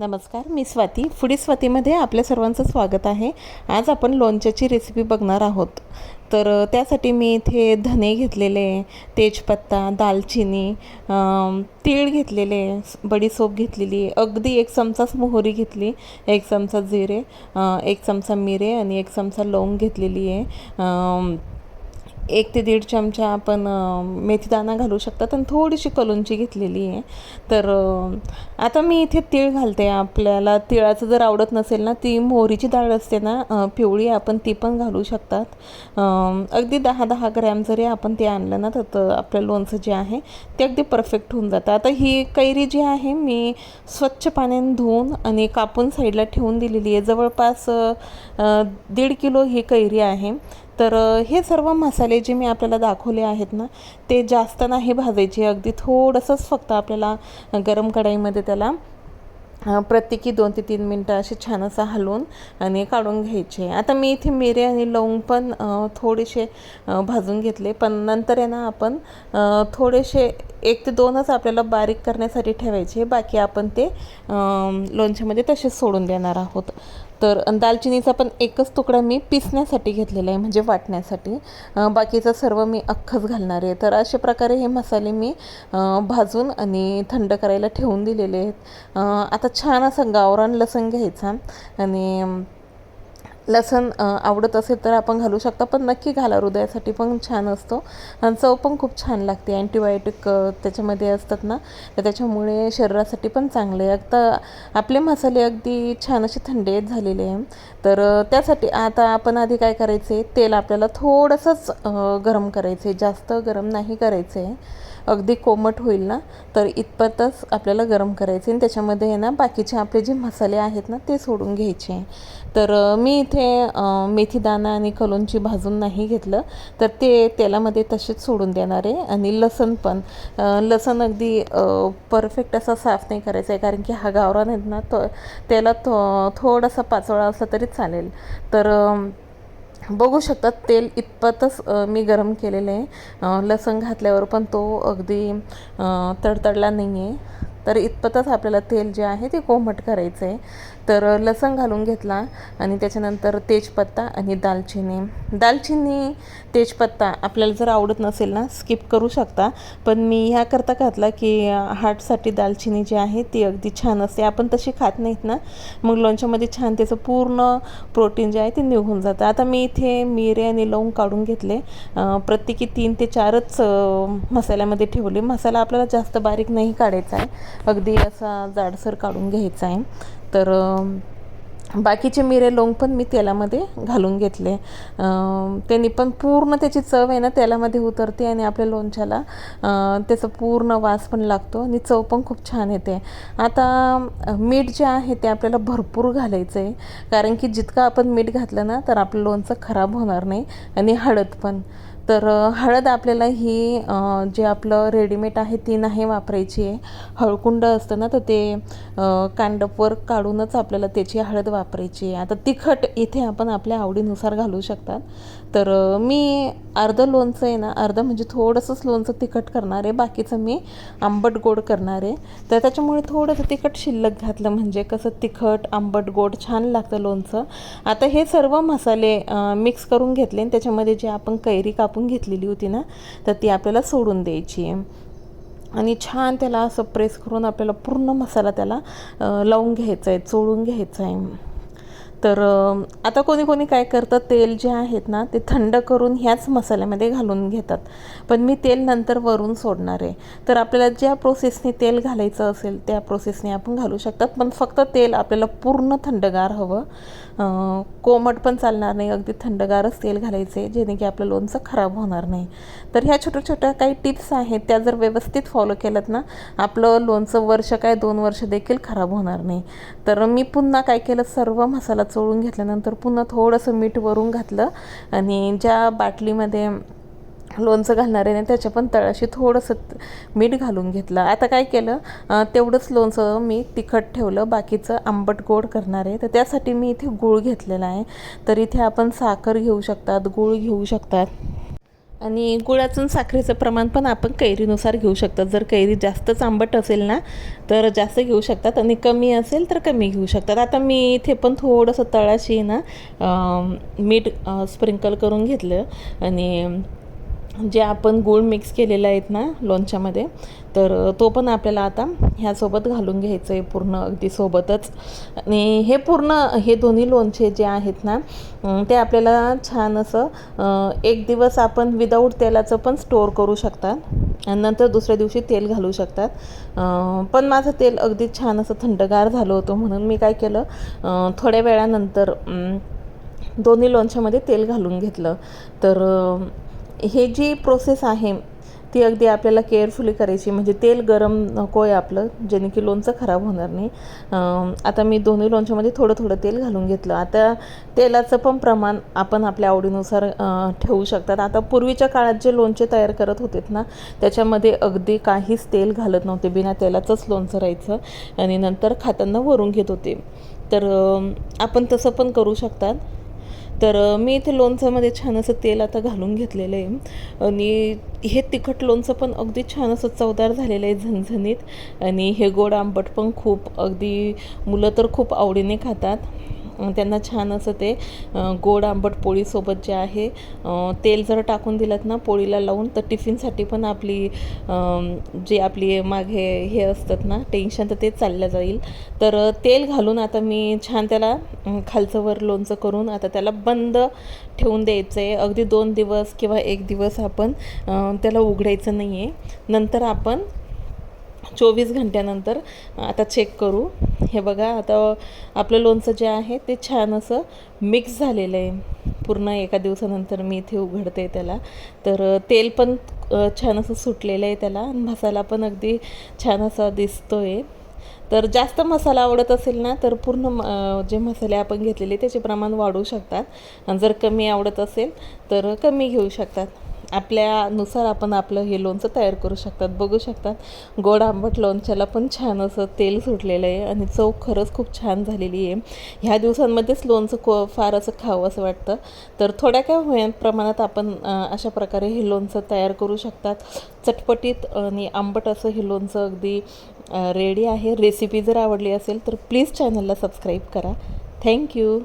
नमस्कार मी स्वाती. फुडी स्वातीमध्ये आपल्या सर्वांचं स्वागत आहे. आज आपण लोणच्याची रेसिपी बघणार आहोत. तर त्यासाठी मी इथे धने घेतलेले तेजपत्ता दालचिनी तीळ घेतलेले बडीसोप घेतलेली अगदी एक चमचाच मोहरी घेतली एक चमचा जिरे एक चमचा मिरे आणि एक चमचा लवंग घेतलेली आहे. एक ते दीड चमचा आपण मेथीदाणा घालू शकतात आणि थोडीशी कलुंची घेतलेली आहे. तर आता मी इथे तीळ घालते. आपल्याला तिळाचं जर आवडत नसेल ना ती मोहरीची डाळ असते ना पिवळी आपण ती पण घालू शकतात. अगदी दहा दहा ग्रॅम जरी आपण ते आणलं ना तर आपलं लोणचं जे आहे ते अगदी परफेक्ट होऊन जातं. आता ही कैरी जी आहे मी स्वच्छ पाण्याने धुवून आणि कापून साईडला ठेवून दिलेली आहे. जवळपास दीड किलो ही कैरी आहे. तर हे सर्व मसाले जे मी आपल्याला दाखवले आहेत ना ते जास्त नाही भाजायचे. अगदी थोडंसंच फक्त आपल्याला गरम कढाईमध्ये त्याला प्रत्येकी दोन ते तीन मिनटं असे छान असं हलवून आणि काढून घ्यायचे. आता मी इथे मिरे आणि लवंग पण थोडेसे भाजून घेतले. पण नंतर आहे ना आपण थोडेसे एक ते दोनच आपल्याला बारीक करण्यासाठी ठेवायचे. बाकी आपण ते लोणच्यामध्ये तसेच सोडून देणार आहोत. तर दालचिनीचा पण एकच तुकडा मी पिसण्यासाठी घेतलेला आहे म्हणजे वाटण्यासाठी. बाकीचं सर्व मी अख्खंच घालणार आहे. तर अशा प्रकारे हे मसाले मी भाजून आणि थंड करायला ठेवून दिलेले आहेत. आता छान असं गावरान लसण घ्यायचा आणि लसण आवडत असेल तर आपण घालू शकता पण नक्की घाला हृदयासाठी पण छान असतो. आणि चव पण खूप छान लागते. अँटीबायोटिक त्याच्यामध्ये असतात ना तर त्याच्यामुळे शरीरासाठी पण चांगले आहे. आता आपले मसाले अगदी छान असे थंडेत झालेले. आहे तर त्यासाठी आता आपण आधी काय करायचे तेल आपल्याला थोडंसंच गरम करायचे जास्त गरम नाही करायचे आहे अगदी कोमट होईल ना तर इतपतच आपल्याला गरम करायचे आणि त्याच्यामध्ये आहे ना बाकीचे आपले जे मसाले आहेत ना ते सोडून घ्यायचे. तर मी इथे मेथीदाणा आणि कलोंची भाजून नाही घेतलं. तर ते तेलामध्ये तसेच सोडून देणार आहे आणि लसण पण. लसण अगदी परफेक्ट असा साफ नाही करायचा आहे कारण की हा गावरान आहेत ना तो त्याला थो थोडासा पाचोळा असला तरी चालेल. तर बघू शकतात तेल इतपतच मी गरम केलेलं आहे. लसण घातल्यावर पण तो अगदी तडतडला नाही आहे तर इतपतच आपल्याला तेल जे आहे ते कोमट करायचं आहे. तर लसूण लसण घालून घेतला आणि त्याच्यानंतर तेजपत्ता आणि दालचिनी. दालचिनी तेजपत्ता आपल्याला जर आवडत नसेल ना स्किप करू शकता. पण मी ह्याकरता घातला की हार्टसाठी दालचिनी जी आहे ती अगदी छान असते. आपण तशी खात नाहीत ना मग लोणच्यामध्ये छान त्याचं पूर्ण प्रोटीन जे आहे ते निघून जातं. आता मी इथे मिरे आणि लवंग काढून घेतले. प्रत्येकी तीन ते चारच मसाल्यामध्ये ठेवले. मसाला आपल्याला जास्त बारीक नाही काढायचा आहे. अगदी असा जाडसर काढून घ्यायचा आहे. तर बाकीचे मिरे लोंग पण मी तेलामध्ये घालून घेतले. त्यांनी पण पूर्ण त्याची चव आहे ना तेलामध्ये उतरते आणि आपल्या लोणच्याला त्याचा पूर्ण वास पण लागतो आणि चव पण खूप छान येते. आता मीठ जे आहे ते आपल्याला भरपूर घालायचं आहे कारण की जितकं आपण मीठ घातलं ना तर आपलं लोणचं खराब होणार नाही आणि हळद पण. तर हळद आपल्याला ही जे आपलं रेडीमेड आहे ती नाही वापरायची आहे. हळकुंड असतं ना तर ते कांडपवर काढूनच आपल्याला त्याची हळद वापरायची आहे. आता तिखट इथे आपण आपल्या आवडीनुसार घालू शकतात. तर मी अर्धं लोणचं आहे ना अर्धं म्हणजे थोडंसंच लोणचं तिखट करणार आहे. बाकीचं मी आंबट गोड करणार आहे. तर त्याच्यामुळे थोडंसं तिखट शिल्लक घातलं म्हणजे कसं तिखट आंबट गोड छान लागतं लोणचं. आता हे सर्व मसाले मिक्स करून घेतले आणि त्याच्यामध्ये जे आपण कैरी कापून घेतलेली होती ना तर ती आपल्याला सोडून द्यायची आहे. आणि छान त्याला असं प्रेस करून आपल्याला पूर्ण मसाला त्याला लावून घ्यायचा आहे चोळून घ्यायचा आहे. तर आता कोणी कोणी काय करतं तेल जे आहेत ना ते थंड करून ह्याच मसाल्यामध्ये घालून घेतात. पण मी तेल नंतर वरून सोडणार आहे. तर आपल्याला ज्या प्रोसेसने तेल घालायचं असेल त्या प्रोसेसने आपण घालू शकतात. पण फक्त तेल आपल्याला पूर्ण थंडगार हवं. कोमट पण चालणार नाही. अगदी थंडगारच तेल घालायचे जेणे की आपलं लोणचं खराब होणार नाही. तर ह्या छोट्या छोट्या काही टिप्स आहेत त्या जर व्यवस्थित फॉलो केल्यात ना आपलं लोणचं वर्ष काय दोन वर्ष देखील खराब होणार नाही. तर मी पुन्हा काय केलं सर्व मसाला चोळून घेतल्यानंतर पुन्हा थोडंसं मीठ वरून घातलं आणि ज्या बाटलीमध्ये लोणचं घालणार आहे त्याच्या पण तळाशी थोडंसं मीठ घालून घेतलं. आता काय केलं? तेवढंच लोणचं मी तिखट ठेवलं. बाकीचं आंबट गोड करणार आहे. तर त्यासाठी मी इथे गूळ घेतलेला आहे. तर इथे आपण साखर घेऊ शकतात गूळ घेऊ शकतात. आणि गुळाचं साखरेचं प्रमाण पण आपण कैरीनुसार घेऊ शकतात. जर कैरी जास्तच आंबट असेल ना तर जास्त घेऊ शकतात आणि कमी असेल तर कमी घेऊ शकतात. आता मी इथे पण थोडंसं तळाशी ना मीठ स्प्रिंकल करून घेतलं आणि जे आपण गूळ मिक्स केलेलं आहेत ना लोणच्यामध्ये तर तो पण आपल्याला आता ह्यासोबत घालून घ्यायचं आहे पूर्ण अगदी सोबतच. आणि हे पूर्ण हे दोन्ही लोणचे जे आहेत ना ते आपल्याला छान असं एक दिवस आपण विदाऊट तेलाचं पण स्टोअर करू शकतात. आणि नंतर दुसऱ्या दिवशी तेल घालू शकतात. पण माझं तेल अगदी छान असं थंडगार झालं होतं म्हणून मी काय केलं थोड्या वेळानंतर दोन्ही लोणच्यामध्ये तेल घालून घेतलं. तर हे जी प्रोसेस आहे ती अगदी आपल्याला केअरफुली करायची. म्हणजे तेल गरम नको आहे आपलं जेणे की लोणचं खराब होणार नाही. आता मी दोन्ही लोणच्यामध्ये थोडं थोडं तेल घालून घेतलं. आता तेलाचं पण प्रमाण आपण आपल्या आवडीनुसार ठेवू शकतात. आता पूर्वीच्या काळात जे लोणचे तयार करत होतेत ना त्याच्यामध्ये अगदी काहीच तेल घालत नव्हते. बिना तेलाचंच लोणचं राहायचं आणि नंतर खाताना वरून घेत होते. तर आपण तसं पण करू शकतात. तर मी इथे लोणचंमध्ये छान असं तेल आता घालून घेतलेलं आहे. आणि हे तिखट लोणचं पण अगदी छान असं चवदार झालेलं आहे झणझणीत. आणि हे गोड आंबट पण खूप अगदी मुलं तर खूप आवडीने खातात. त्यांना छान असं ते गोड आंबट पोळीसोबत जे आहे तेल जर टाकून दिलं ना पोळीला लावून तर टिफिनसाठी पण आपली जे जी आपली मागे हे असतात ना टेन्शन तर ते चाललं जाईल. तर तेल घालून आता मी छान त्याला खालचं वर लोणचं करून आता त्याला बंद ठेवून द्यायचं आहे अगदी दोन दिवस किंवा एक दिवस आपण त्याला उघडायचं नाही आहे नंतर आपण चोवीस घंट्यानंतर आता चेक करू. हे बघा आता आपलं लोणचं जे आहे ते छान असं मिक्स झालेलं आहे. पूर्ण एका दिवसानंतर मी इथे उघडते त्याला. तर तेल पण छान असं सुटलेलं आहे त्याला आणि मसाला पण अगदी छान असा दिसतो आहे तर जास्त मसाला आवडत असेल ना तर पूर्ण म- जे मसाले आपण घेतलेले त्याचे प्रमाण वाढवू शकतात. आणि जर कमी आवडत असेल तर कमी घेऊ शकतात. आपल्यानुसार आपण आपलं हे लोणचं तयार करू शकतात. बघू शकतात. गोड आंबट लोणच्याला पण छान असं तेल सुटलेलं आहे आणि चव खरंच खूप छान झालेली आहे. ह्या दिवसांमध्येच लोणचं को फार असं खावं असं वाटतं. तर थोड्या काय होईन प्रमाणात आपण अशा प्रकारे हे लोणचं तयार करू शकतात. चटपटीत आणि आंबट असं हे लोणचं अगदी रेडी आहे. रेसिपी जर आवडली असेल तर प्लीज चॅनलला सबस्क्राईब करा. थँक्यू